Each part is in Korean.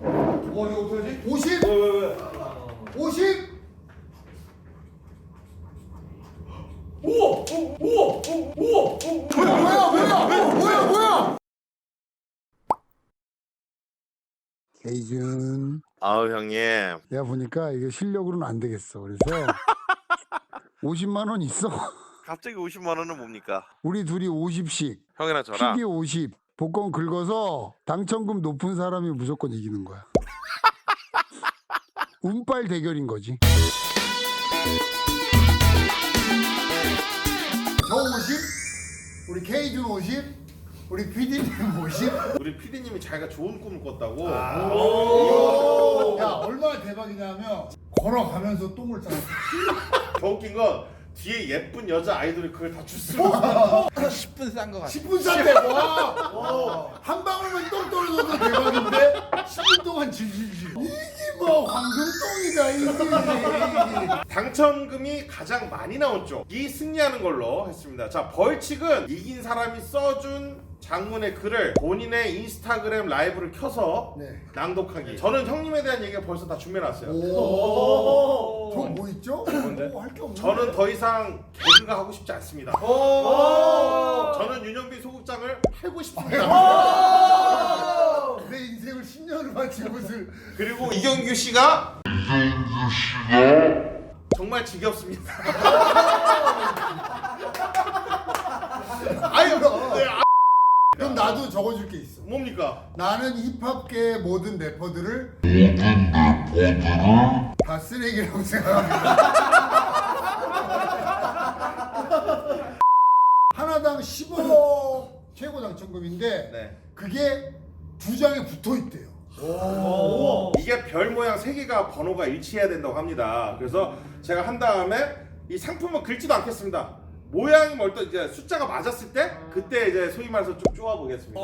와 이거 어떡하지? 50 왜 왜 왜? 50 우와! 어, 우와! 어, 우와! 어, 뭐야 뭐야 뭐야? 뭐야 뭐야? 케이준. 아우 형님. 내가 보니까 이게 실력으로는 안 되겠어. 그래서 50만 원 있어. 갑자기 50만 원은 뭡니까? 우리 둘이 50씩. 형이랑 저랑? PD 50 복권 긁어서 당첨금 높은 사람이 무조건 이기는 거야. 운빨 대결인 거지. 저 50, 우리 케이준 50, 우리 PD님 50. 우리 PD님이 자기가 좋은 꿈을 꿨다고. 야 얼마나 대박이냐면 걸어가면서 똥을 쌌어. 더 웃긴 건 뒤에 예쁜 여자 아이돌이 그걸 다 주스로 10분 싼 거 같아. 10분 쌌대. 와. 한 방울만 똥 떨어져도 대박인데 10분 동안 질질질. 이게 뭐 황금똥이다 이게. 당첨금이 가장 많이 나온 쪽이 승리하는 걸로 했습니다. 자 벌칙은 이긴 사람이 써준 장문의 글을 본인의 인스타그램 라이브를 켜서 네. 낭독하기. 저는 형님에 대한 얘기가 벌써 다 준비해놨어요. 오. 저뭐 있죠? 뭐 할게 없네. 저는 더 이상 개그가 하고 싶지 않습니다. 저는 윤영빈 소극장을 팔고 싶습니다. 내 인생을 10년을 바친 것을 그리고 이경규 씨가 정말 지겹습니다. 아유, 네, 아, 그럼 나도 적어줄 게 있어. 뭡니까? 나는 힙합계의 모든 래퍼들을 다 쓰레기라고 생각합니다. 하나당 10억 최고 당첨금인데 네. 그게 두 장에 붙어 있대요. 이게 별 모양 세 개가 번호가 일치해야 된다고 합니다. 그래서 제가 한 다음에 이 상품은 긁지도 않겠습니다. 모양이 뭐 어떤 이제 숫자가 맞았을 때 그때 이제 소위 말해서 좀 쪼아 보겠습니다.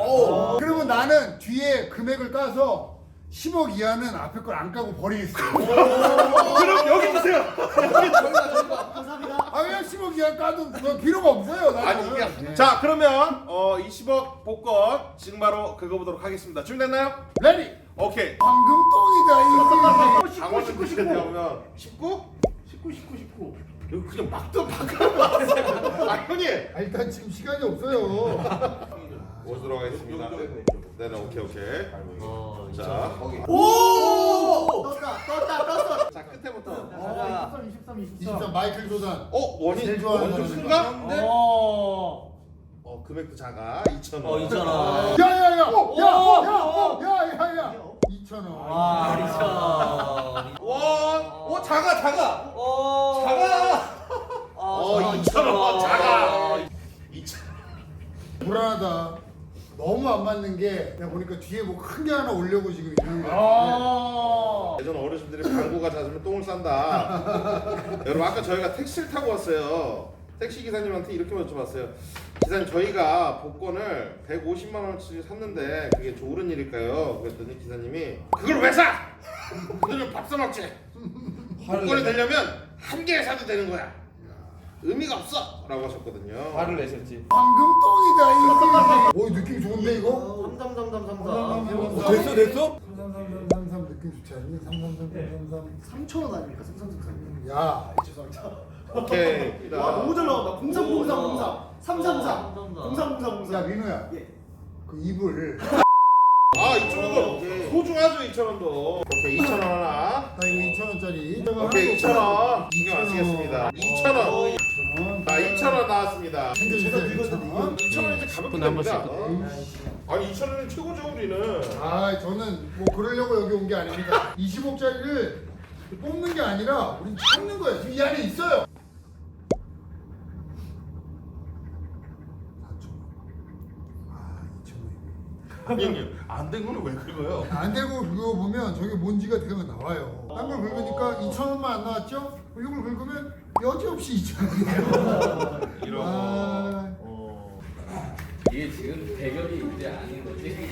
그러면 나는 뒤에 금액을 까서 10억 이하는 앞에 걸 안 까고 버리겠어요. 그럼 여기 보세요. 아 그냥 10억 이하 까도 뭐 필요가 없어요. 나는. 아니 이게 네. 자 그러면 어 20억 복권 지금 바로 긁어보도록 하겠습니다. 준비됐나요? 레디. 오케이. 황금똥이다 이게. 강원도 구시대 나오면 19? 19, 19, 19. 여기 그냥 막또 바꿔. 아 형님. 아, 일단 지금 시간이 없어요. 오도록 하겠습니다. 네네 오케이 오케이. 자. 자 끝에부터. 23 마이클 조단. 어 원이 제일 좋아하는 원좀 사람이다. 큰가? 어. 어 금액도 작아 2천 원. 어, 2,000 원. 야야야. 오! 야야야야야. 2천 원. 와, 리천. 원. 오 작아 작아. 어. 작아. 어 2천 원 작아. 2천. 불안하다. 너무 안 맞는 게 내가 보니까 뒤에 뭐 큰 게 하나 오려고 지금 있는 거야. 어. 예전 어르신들이 방구가 잦으면 똥을 싼다. 여러분 아까 저희가 택시를 타고 왔어요. 택시 기사님한테 이렇게 여쭤봤어요. 기사님 저희가 복권을 150만 원어치 샀는데 그게 좋은 일일까요? 그랬더니 기사님이 그걸 왜 사? 그들은 밥 사 먹지. 복권이 되려면 한 개 사도 되는 거야. 의미가 없어. 라고 하셨거든요. 화를 내셨지. 황금똥이다 이게. 오 느낌 좋은데 이거? 삼삼삼삼삼. 됐어 됐어? 3333 느낌 좋지 않니? 333333. 3,000원 아닙니까? 삼삼삼삼. 야. 오케이. 와 너무 잘 나온다. 030303 333 030303. 야 민호야. 예. 그 입을. 아 2,000원도 소중하죠 2,000원도. 오케이 2,000원 하나. 나 이거 2천 원짜리. 오케이 2,000원. 신경 안 쓰겠습니다. 2,000원. 2천 원. 자 2,000원 나왔습니다. 챙겨주세요. 2천 원. 2,000원 이제 가볍게 됩니다. 아니 2,000원은 최고죠 우리는. 아 저는 뭐 그러려고 여기 온 게 아닙니다. 20억짜리를 뽑는 게 아니라 우린 찾는 거예요. 지금 이 안에 있어요. 4천 원. 아 2천 원이네. 형님 안 된 거는 왜 긁어요? 안 되고 그거 보면 저게 뭔지가 되면 나와요. 딴 걸 긁으니까 2천 원만 안 나왔죠? 이걸 긁으면 여지없이 2천 원이에요. 이런 아, 이게 지금 대결이 이제 아닌 거지.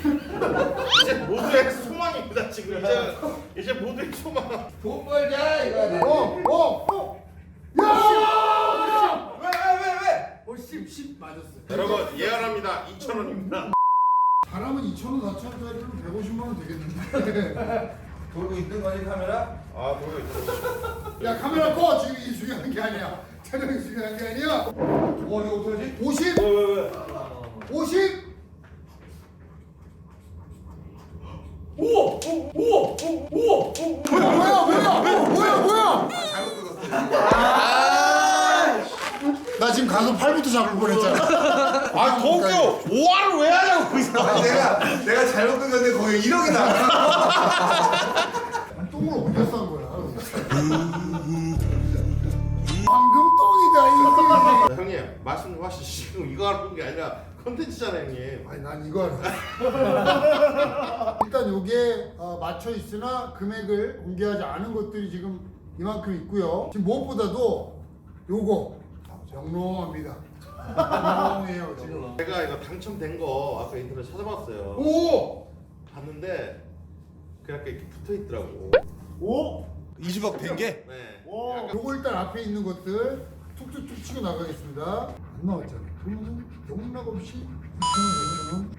이제 모두의 소망입니다 지금 이제 이제 모두의 소망. 돈 벌자 이거. 어, 어, 어. 야! 왜왜 왜 왜? 어, 10, 10 맞았어요. 여러분 예언합니다 2,000원입니다. 잘하면 2천 원, 4천 원짜리로 150만 원 되겠는데. 돌고 있는 거니 카메라? 아 보고 있어. 야 카메라 꺼 지금 중요한 게 아니야. 촬영이 중요한 게 아니야. 와 이거 어떡하지? 50, 왜 왜 왜? 50. 우와! 우와! 우와! 우와! 뭐야 뭐야 뭐야 뭐야? 나 지금 가서 팔부터 잡을 뻔했잖아. 아 동규 5화를 왜 하냐고 거기서. 내가 내가 잘못 끈 건데 거기 1억이 나와. 똥을 어디다 형님 말씀 하시고 이거 하는 게 아니라 컨텐츠잖아요 형님. 아니 난 이거 알아. 일단 요게 어, 맞춰 있으나 금액을 공개하지 않은 것들이 지금 이만큼 있고요. 지금 무엇보다도 요거 영롱합니다. 영롱해요 지금. 제가 이거 당첨된 거 아까 인터넷 찾아봤어요. 오! 봤는데 그 약간 이렇게 붙어 있더라고. 오. 20억 된 게? 네. 오. 요거 일단 앞에 있는 것들 툭툭툭 치고 나가겠습니다. 안 나왔잖아. 그러면 영락 없이 2천 원,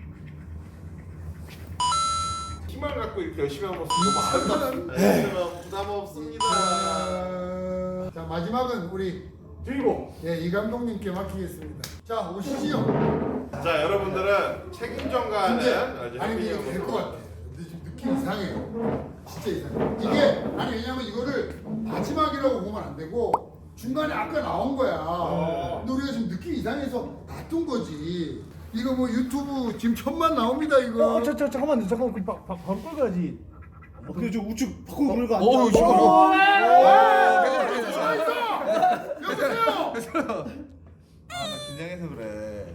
힘을 갖고 이렇게 열심히 하는 모습 너무 아름답습니다. 네. 부담 없습니다. 5천 원. 자 마지막은 우리 주인공. 예, 이 감독님께 맡기겠습니다. 자 오시지요. 자 여러분들은 책임전가는 알죠? 아니 근데 이거 될것 같아. 근데 지금 느낌 이상해요. 진짜 이상해. 이게 아니 왜냐면 이거를 마지막이라고 보면 안 되고 중간에 아까 나온 거야. 근데 우리가 지금 느낌 이상해서 놔둔 거지. 이거 뭐 유튜브 지금 천만 나옵니다 이거. 어, 저, 저, 잠깐만, 잠깐만, 그 바, 바, 바로 끌어야지. 어떻게 저 우측 바꾸고 그러니까 안 돼. 이거. 여보세요. 아 나 긴장해서 그래.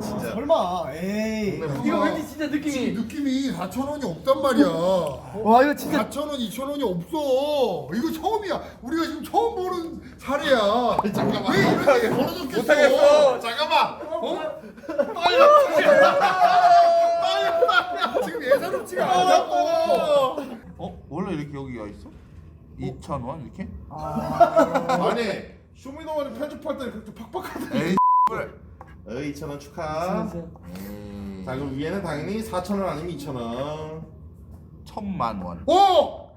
진짜. 설마, 에이. 이거 왠지 진짜 느낌이 느낌이 4천 원이 없단 말이야. 와, 이거 진짜. 4천 원, 2천 원이 없어. 이거 처음이야. 우리가 지금 처음 보는 사례야. 잠깐만. 왜 이런 게 벌어졌겠어? 못하겠어. 잠깐만. 지금 예사롭지가 않다고. 어? 원래 이렇게 여기가 있어? 2천 원 이렇게? 아니 쇼미더머니 편집할 때 그렇게 팍팍하다. 에이 어, 2천 원 축하. 자 그럼 위에는 당연히 4천 원 아니면 2천 원. 천만 원. 오!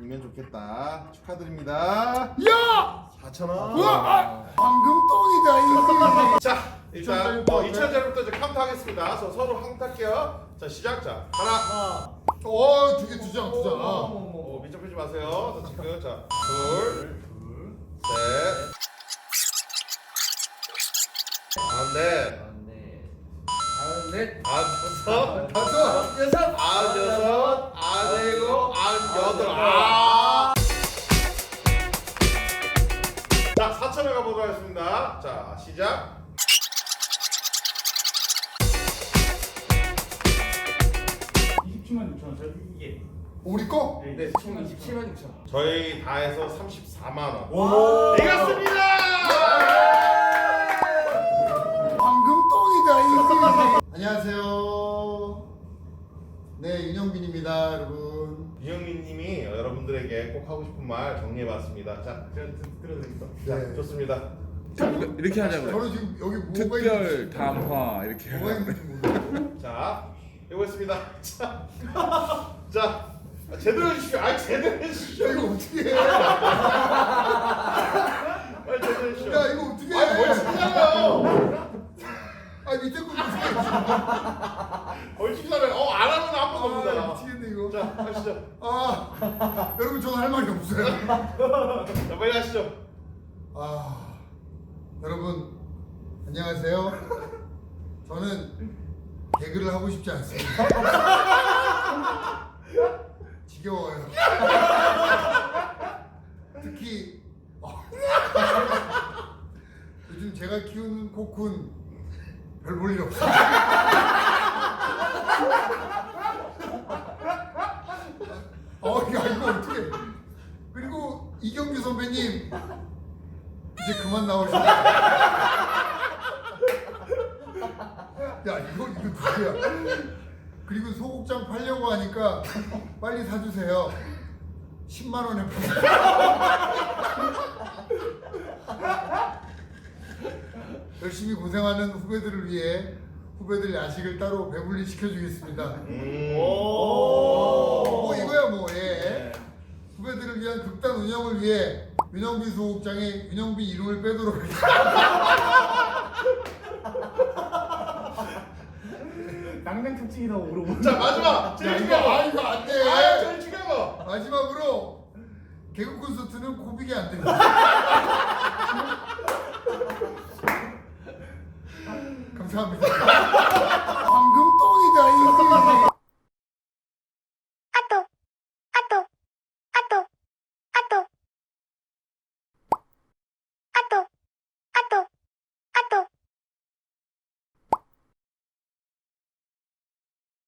이면 좋겠다. 축하드립니다. 야! 4천 원. 우와! 아, 황금똥이다 이. 자 일단 어, 2천원짜리부터 이제 카운트 하겠습니다. 저 서로 카운트 할게요. 자 시작. 자 하나. 하나. 어, 두 개, 두 장, 두 장. 어, 민첩 펴지 마세요. 자 지금 자 둘, 셋, 아, 넷, 네. 아, 다섯, 다섯. 여섯. 아, 여섯, 아, 일곱, 아, 여덟, 아. 자, 4천을 가보도록 하겠습니다. 자, 시작. 우리 거? 네, 총 27만 6천 저희 다 해서 34만 원. 이겼습니다. 윤영빈입니다, 여러분. 이영민 님이 여러분들에게 꼭 하고 싶은 말 정리해봤습니다. 자, 제가 들어드리겠습니다. 자, 네. 좋습니다. 이렇게 하자고요. 저는 지금 여기 뭐가 특별 있는지 담화 이렇게. 뭐가 있는지 모르겠어요. 자, 해보겠습니다. 자, 자, 아, 제대로 해주십시오. 아, 제대로 해주십시오. 야, 이거 어떻게 해? 빨리 제대로 해주십시오. 야, 이거 어떻게 해? 아니, 뭘 치냐고요. 아, 밑에 거 어떻게 해? 벌칙 사례. 어, 안 하면 아. 미치겠네, 이거. 자, 하시죠. 아, 여러분, 저는 할 말이 없어요. 자, 빨리 하시죠. 아, 여러분 안녕하세요. 저는 개그를 하고 싶지 않습니다. 지겨워요. 특히 어, 요즘 제가 키우는 코쿤 별볼일 없어요. 어, 야 이거 어떻게? 그리고 이경규 선배님 이제 그만 나오시네. 야 이거 이거 누구야? 그리고 소극장 팔려고 하니까 빨리 사주세요. 10만 원에 열심히 고생하는 후배들을 위해 후배들 야식을 따로 배불리 시켜주겠습니다. 음. 뭐 이거야 뭐 예. 후배들을 위한 극단 운영을 위해 윤영빈 소극장에 윤영빈 이름을 빼도록 낭만 특징이라고 물어보는 자 마지막 제일 야, 이거 중요한 거. 아 이거 안 돼. 아 제일 중요한 거. 마지막으로 개그 콘서트는 고빅이 안 됩니다. 감사합니다.